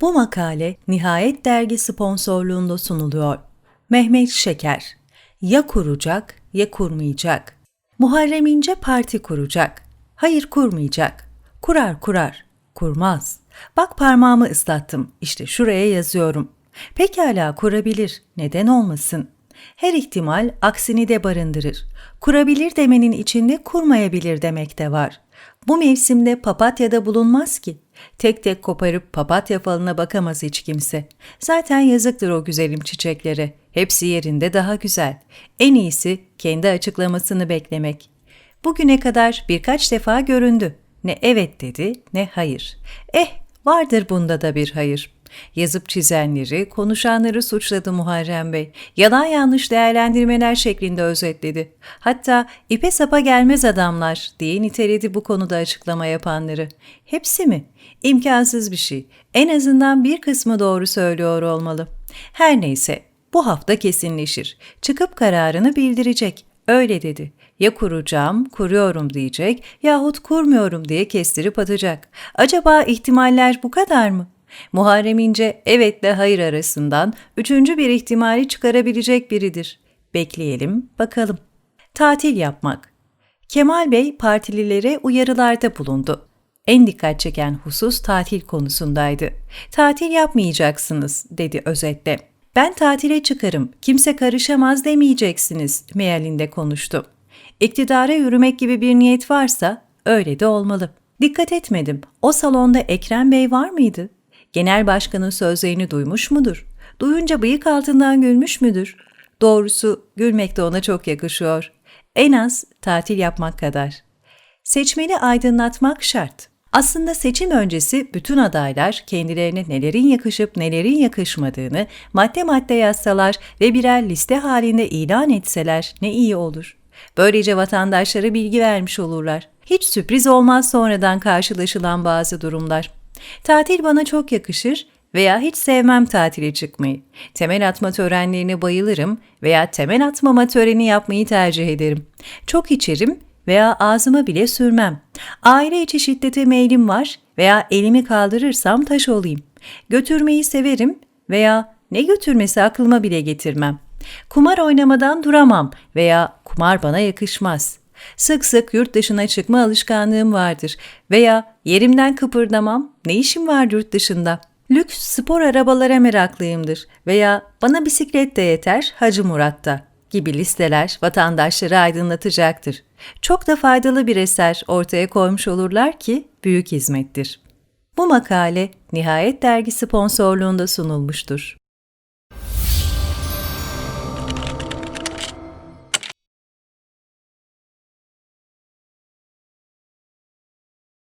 Bu makale Nihayet Dergi sponsorluğunda sunuluyor. Mehmet Şeker Ya kuracak ya kurmayacak. Muharrem İnce parti kuracak. Hayır kurmayacak. Kurar kurar. Kurmaz. Bak parmağımı ıslattım. İşte şuraya yazıyorum. Pekala kurabilir. Neden olmasın? Her ihtimal aksini de barındırır. Kurabilir demenin içinde kurmayabilir demek de var. Bu mevsimde papatyada bulunmaz ki. Tek tek koparıp papatya falına bakamaz hiç kimse. Zaten yazıktır o güzelim çiçeklere. Hepsi yerinde daha güzel. En iyisi kendi açıklamasını beklemek. Bugüne kadar birkaç defa göründü. Ne evet dedi ne hayır. Eh vardır bunda da bir hayır. Yazıp çizenleri, konuşanları suçladı Muharrem Bey. Yalan yanlış değerlendirmeler şeklinde özetledi. Hatta ipe sapa gelmez adamlar diye niteledi bu konuda açıklama yapanları. Hepsi mi? İmkansız bir şey. En azından bir kısmı doğru söylüyor olmalı. Her neyse bu hafta kesinleşir. Çıkıp kararını bildirecek. Öyle dedi. Ya kuracağım, kuruyorum diyecek yahut kurmuyorum diye kestirip atacak. Acaba ihtimaller bu kadar mı? Muharrem İnce evetle hayır arasından üçüncü bir ihtimali çıkarabilecek biridir. Bekleyelim, bakalım. Tatil yapmak. Kemal Bey partililere uyarılarda bulundu. En dikkat çeken husus tatil konusundaydı. Tatil yapmayacaksınız dedi özetle. Ben tatile çıkarım, kimse karışamaz demeyeceksiniz mealinde konuştu. İktidara yürümek gibi bir niyet varsa öyle de olmalı. Dikkat etmedim. O salonda Ekrem Bey var mıydı? Genel başkanın sözlerini duymuş mudur? Duyunca bıyık altından gülmüş müdür? Doğrusu gülmek de ona çok yakışıyor. En az tatil yapmak kadar. Seçmeni aydınlatmak şart. Aslında seçim öncesi bütün adaylar kendilerine nelerin yakışıp nelerin yakışmadığını madde madde yazsalar ve birer liste halinde ilan etseler ne iyi olur. Böylece vatandaşlara bilgi vermiş olurlar. Hiç sürpriz olmaz sonradan karşılaşılan bazı durumlar. Tatil bana çok yakışır veya hiç sevmem tatile çıkmayı. Temel atma törenlerine bayılırım veya temel atmama töreni yapmayı tercih ederim. Çok içerim veya ağzıma bile sürmem. Aile içi şiddete meylim var veya elimi kaldırırsam taş olayım. Götürmeyi severim veya ne götürmesi aklıma bile getirmem. Kumar oynamadan duramam veya kumar bana yakışmaz. Sık sık yurt dışına çıkma alışkanlığım vardır veya yerimden kıpırdamam, ne işim var yurt dışında. Lüks spor arabalara meraklıyımdır veya bana bisiklet de yeter Hacı Murat'ta gibi listeler vatandaşları aydınlatacaktır. Çok da faydalı bir eser ortaya koymuş olurlar ki büyük hizmettir. Bu makale Nihayet Dergi sponsorluğunda sunulmuştur.